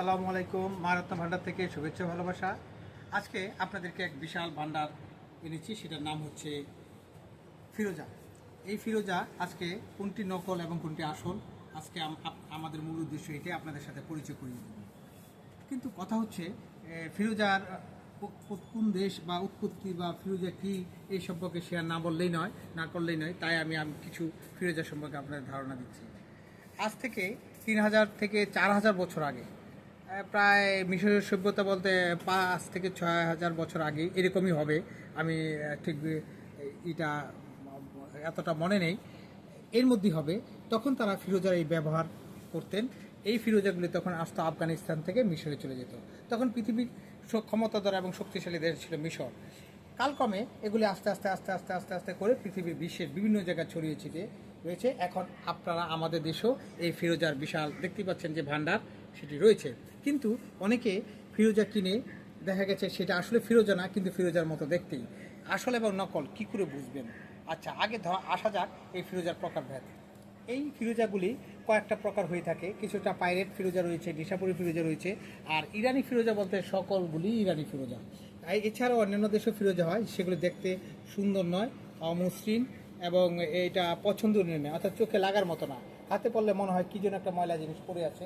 আসসালামু আলাইকুম মারাত্মা ভান্ডার থেকে শুভেচ্ছা ভালোবাসা। আজকে আপনাদেরকে এক বিশাল ভান্ডার এনেছি, সেটার নাম হচ্ছে ফিরোজা। এই ফিরোজা আজকে কোনটি নকল এবং কোনটি আসল? আজকে আমাদের মূল উদ্দেশ্য এটাই, আপনাদের সাথে পরিচয় করিয়ে দেব। কিন্তু কথা হচ্ছে ফিরোজার কোন দেশ বা উৎপত্তি বা ফিরোজা কি, এই সম্পর্কে শেয়ার না বললেই নয়, না করলেই নয়, তাই আমি কিছু ফিরোজা সম্পর্কে আপনাদের ধারণা দিচ্ছি। আজ থেকে তিন হাজার থেকে চার হাজার বছর আগে প্রায় মিশরের সভ্যতা বলতে পাঁচ থেকে ছয় হাজার বছর আগে এরকমই হবে। আমি ঠিক এটা এতটা মনে নেই। এর মধ্যেই হবে। তখন তারা ফিরোজার এই ব্যবহার করতেন। এই ফিরোজাগুলি তখন আসতো আফগানিস্তান থেকে মিশরে চলে যেত। তখন পৃথিবীর ক্ষমতাধর এবং শক্তিশালী দেশ ছিল মিশর। কালক্রমে এগুলি আস্তে আস্তে আস্তে আস্তে আস্তে আস্তে করে পৃথিবীর বিশ্বের বিভিন্ন জায়গায় ছড়িয়ে ছিটিয়ে রয়েছে। এখন আপনারা আমাদের দেশেও এই ফিরোজার বিশাল দেখতে পাচ্ছেন যে ভান্ডার সেটি রয়েছে। কিন্তু অনেকে ফিরোজা কিনে, দেখা গেছে সেটা আসলে ফিরোজা না, কিন্তু ফিরোজার মতো দেখতেই। আসলে এবং নকল, কি করে বুঝবেন? আচ্ছা আগে ধরা আসা যাক এই ফিরোজার প্রকারভেদ এই ফিরোজাগুলি কয়েকটা প্রকার হয়ে থাকে। কিছুটা পাইরেট ফিরোজা রয়েছে নিশাপুরি ফিরোজা রয়েছে, আর ইরানি ফিরোজা বলতে সকলগুলি ইরানি ফিরোজা। এছাড়াও অন্যান্য দেশেও ফিরোজা হয়, সেগুলো দেখতে সুন্দর নয়, অমসৃণ এবং এটা পছন্দনীয় নয়, অর্থাৎ চোখে লাগার মতো না। হাতে পড়লে মনে হয় কী যেন একটা ময়লা জিনিস পড়ে আছে।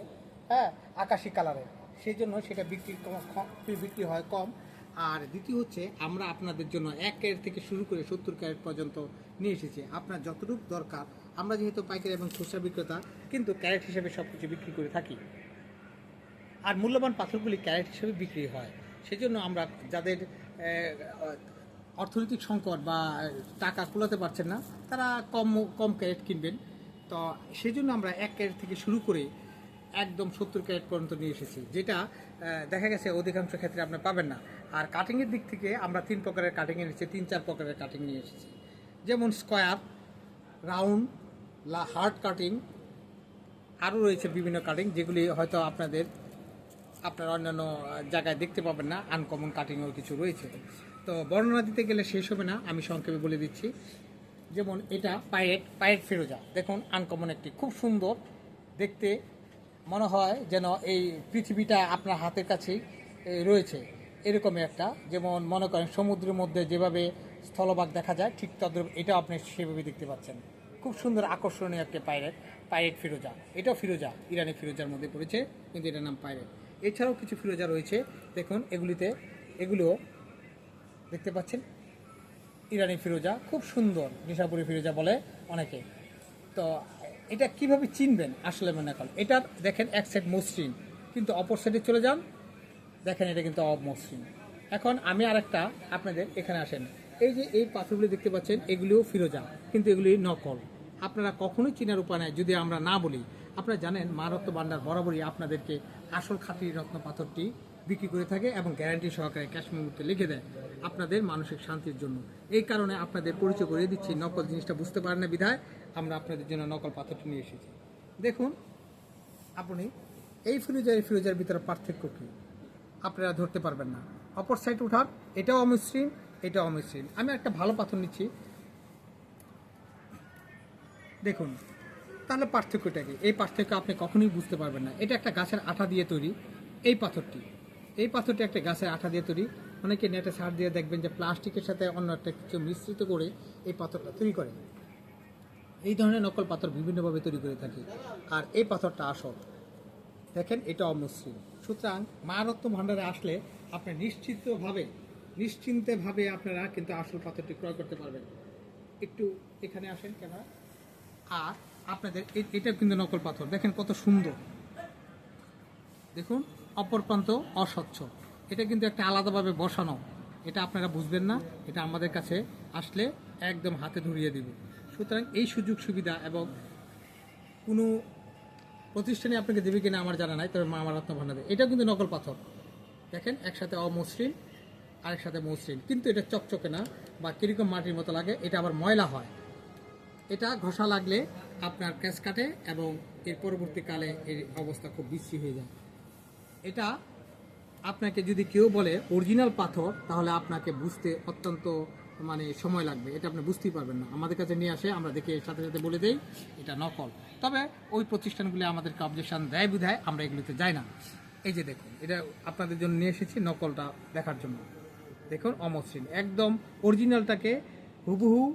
হ্যাঁ আকাশি কালারের সেই জন্য সেটা বিক্রি বিক্রি হয় কম। আর দ্বিতীয় হচ্ছে, আমরা আপনাদের জন্য এক ক্যারেট থেকে শুরু করে সত্তর ক্যারেট পর্যন্ত নিয়ে এসেছি। আপনার যতটুকু দরকার, আমরা যেহেতু পাইকারি এবং খুচরা বিক্রেতা, কিন্তু ক্যারেট হিসেবে সব কিছু বিক্রি করে থাকি। আর মূল্যবান পাথরগুলি ক্যারেট হিসেবে বিক্রি হয়। সেজন্য আমরা যাদের অর্থনৈতিক সংকট বা টাকা কুলাতে পারছেন না, তারা কম কম ক্যারেট কিনবেন। তো সেজন্য আমরা এক ক্যারেট থেকে শুরু করে একদম সত্তর ক্যারেট পর্যন্ত নিয়ে এসেছি, যেটা দেখা গেছে অধিকাংশ ক্ষেত্রে আপনি পাবেন না। আর কাটিংয়ের দিক থেকে আমরা তিন প্রকারের কাটিং এনেছি তিন চার প্রকারের কাটিং নিয়ে এসেছি। যেমন স্কোয়ার রাউন্ড লা হার্ড কাটিং আরও রয়েছে বিভিন্ন কাটিং যেগুলি হয়তো আপনাদের, আপনার অন্যান্য জায়গায় দেখতে পাবেন না আনকমন কাটিংও কিছু রয়েছে। তো বর্ণনা দিতে গেলে শেষ হবে না, আমি সংক্ষেপে বলে দিচ্ছি। যেমন এটা পায়েট পায়েট ফিরোজা। দেখুন আনকমন একটি, খুব সুন্দর, দেখতে মনে হয় যেন এই পৃথিবীটা আপনার হাতের কাছেই রয়েছে। এরকমই একটা, যেমন মনে করেন সমুদ্রের মধ্যে যেভাবে স্থলভাগ দেখা যায়, ঠিক তদ্রুপ এটাও আপনি সেভাবে দেখতে পাচ্ছেন। খুব সুন্দর আকর্ষণীয় একটা পাইরেট পাইরেট ফিরোজা। এটাও ফিরোজা, ইরানি ফিরোজার মধ্যে পড়েছে, কিন্তু এটার নাম পাইরেট। এছাড়াও কিছু ফিরোজা রয়েছে, দেখুন এগুলিতে, এগুলো দেখতে পাচ্ছেন? ইরানি ফিরোজা, খুব সুন্দর, নিশাপুরি ফিরোজা বলে অনেকে। তো এটা কীভাবে চিনবেন আসলে মনে করেন? এটা দেখেন এক সাইড মসৃণ, কিন্তু অপর সাইডে চলে যান, দেখেন এটা কিন্তু অমসৃণ। এখন আমি আরেকটা আপনাদের এখানে আসেন। এই যে এই পাথরগুলি দেখতে পাচ্ছেন, এগুলিও ফিরোজা কিন্তু এগুলি নকল। আপনারা কখনোই চিনার উপায় নেয় যদি আমরা না বলি আপনারা জানেন মারত্ব ভান্ডার বরাবরই আপনাদেরকে আসল খাঁটি রত্ন পাথরটি বিক্রি করে থাকে এবং গ্যারান্টি সহকারে ক্যাশ মুহূর্তে লিখে দেয় আপনাদের মানসিক শান্তির জন্য। এই কারণে আপনাদের পরিচয় করে দিচ্ছি, নকল জিনিসটা বুঝতে পারেন না বিধায় আমরা আপনাদের জন্য নকল পাথরটি নিয়ে এসেছি। দেখুন, আপনি এই ফিরোজার এই ফিরোজার ভিতরে পার্থক্য কী? আপনারা ধরতে পারবেন না। অপর সাইড উঠান, এটাও অমসৃণ এটাও অমসৃণ। আমি একটা ভালো পাথর নিচ্ছি। দেখুন তাহলে পার্থক্যটা কি? এই পার্থক্য আপনি কখনোই বুঝতে পারবেন না। এটা একটা গাছের আঠা দিয়ে তৈরি এই পাথরটি। এই পাথরটি একটা গাছের আঠা দিয়ে তৈরি। অনেকে নেটে সার দিয়ে দেখবেন যে প্লাস্টিকের সাথে অন্য একটা কিছু মিশ্রিত করে এই পাথরটা তৈরি করে। এই ধরনের নকল পাথর বিভিন্নভাবে তৈরি করে থাকি। আর এই পাথরটা আসল। দেখেন এটা অমসৃণ সুতরাং মারত্ব ভাণ্ডারে আসলে আপনি নিশ্চিতভাবে, নিশ্চিন্তভাবে আপনারা কিন্তু আসল পাথরটি ক্রয় করতে পারবেন। একটু এখানে আসেন কেন আর আপনাদের এটা কিন্তু নকল পাথর। দেখেন কত সুন্দর। দেখুন, অপর প্রান্ত অস্বচ্ছ। এটা কিন্তু একটা আলাদাভাবে বসানো। এটা আপনারা বুঝবেন না। এটা আমাদের কাছে আসলে একদম হাতে ধরিয়ে দিব। সুতরাং এই সুযোগ সুবিধা এবং কোনো প্রতিষ্ঠানে আপনাকে দেবে কিনা আমার জানা নাই, তবে মা আমার রত্ন ভান্ডার দেবে। এটাও কিন্তু নকল পাথর। দেখেন, একসাথে অমসৃণ আরেক সাথে মসৃণ। কিন্তু এটা চকচকে না বা কীরকম মাটির মতো লাগে, এটা আবার ময়লা হয়। এটা ঘষা লাগলে আপনার ক্যাশ কাটে এবং এর পরবর্তীকালে এর অবস্থা খুব বিশ্রী হয়ে যায়। এটা আপনাকে যদি কেউ বলে অরিজিনাল পাথর, তাহলে আপনাকে বুঝতে অত্যন্ত মানে সময় লাগবে। এটা আপনি বুঝতেই পারবেন না। আমাদের কাছে নিয়ে আসে, আমরা দেখে সাথে সাথে বলে দেই, এটা নকল। তবে ওই প্রতিষ্ঠানগুলি আমাদেরকে অবজেকশন দেয় বিধায় আমরা এগুলিতে যাই না। এই যে দেখুন, এটা আপনাদের জন্য নিয়ে এসেছি নকলটা দেখার জন্য। দেখুন, অমসৃণ। একদম অরিজিনালটাকে হুবহু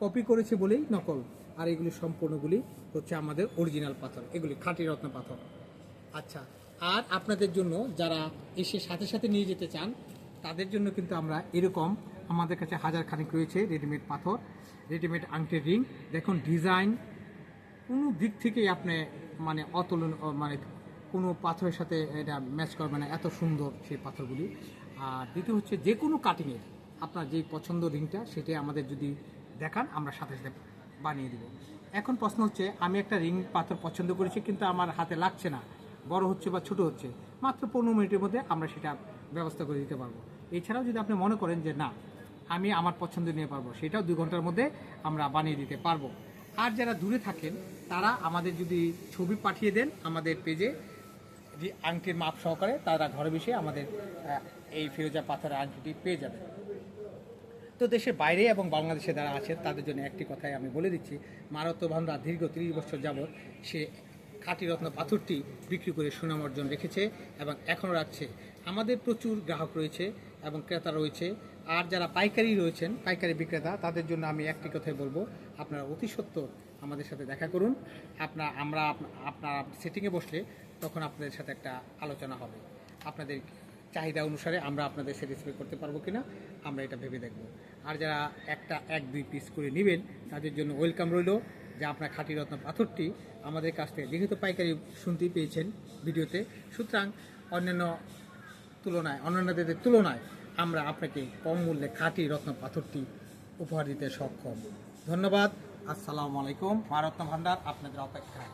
কপি করেছে বলেই নকল। আর এগুলি সম্পূর্ণগুলি হচ্ছে আমাদের অরিজিনাল পাথর। এগুলি খাঁটি রত্ন পাথর। আচ্ছা আর আপনাদের জন্য যারা এসে সাথে সাথে নিয়ে যেতে চান, তাদের জন্য কিন্তু আমরা এরকম আমাদের কাছে হাজার খানিক রয়েছে রেডিমেড পাথর রেডিমেড আংটির রিং। দেখুন ডিজাইন কোনো দিক থেকেই আপনি মানে অতুলন মানে কোনো পাথরের সাথে এটা ম্যাচ করবে না এত সুন্দর সেই পাথরগুলি। আর দ্বিতীয় হচ্ছে যে কোনো কাটিংয়ের আপনার যেই পছন্দ রিংটা, সেটাই আমাদের যদি দেখান, আমরা সাথে সাথে বানিয়ে দিব। এখন প্রশ্ন হচ্ছে, আমি একটা রিং পাথর পছন্দ করেছি, কিন্তু আমার হাতে লাগছে না। বড় হচ্ছে বা ছোট হচ্ছে, মাত্র পনেরো মিনিটের মধ্যে আমরা সেটা ব্যবস্থা করে দিতে পারব। এছাড়াও যদি আপনি মনে করেন যে, না, আমি আমার পছন্দ নিয়ে পারব সেটাও দুই ঘণ্টার মধ্যে আমরা বানিয়ে দিতে পারব। আর যারা দূরে থাকেন, তারা আমাদের যদি ছবি পাঠিয়ে দেন আমাদের পেজে, যে আংটির মাপ সহকারে, তারা ঘরে বসে আমাদের এই ফিরোজা পাথরের আংটিটি পেয়ে যাবেন। তো দেশের বাইরে এবং বাংলাদেশে যারা আছেন, তাদের জন্য একটি কথাই আমি বলে দিচ্ছি। মারত্ব ভান্ডার দীর্ঘ তিরিশ বছর যাবৎ সে খাঁটি রত্ন পাথরটি বিক্রি করে সুনাম অর্জন রেখেছে এবং এখনও রাখছে। আমাদের প্রচুর গ্রাহক রয়েছে এবং ক্রেতা রয়েছে। আর যারা পাইকারি রয়েছেন, পাইকারি বিক্রেতা, তাদের জন্য আমি একটি কথাই বলব। আপনারা অতি সত্বর আমাদের সাথে দেখা করুন। আপনার, আমরা, আপনার সেটিংয়ে বসলে তখন আপনাদের সাথে একটা আলোচনা হবে। আপনাদের চাহিদা অনুসারে আমরা আপনাদের স্যাটিসফাই করতে পারব কিনা, আমরা এটা ভেবে দেখব। আর যারা একটা এক, দুই পিস করে নেবেন, তাদের জন্য ওয়েলকাম রইল যে আপনার খাঁটি রত্ন পাথরটি আমাদের কাছ থেকে, যেহেতু পাইকারি শুনতেই পেয়েছেন ভিডিওতে, সুতরাং অন্যান্য তুলনায়, অন্যান্যদের তুলনায় আমরা আপনাকে কম মূল্যে খাঁটি রত্ন পাথরটি উপহার দিতে সক্ষম। ধন্যবাদ, আসসালামু আলাইকুম মা রত্ন ভান্ডার আপনাদের অপেক্ষায়।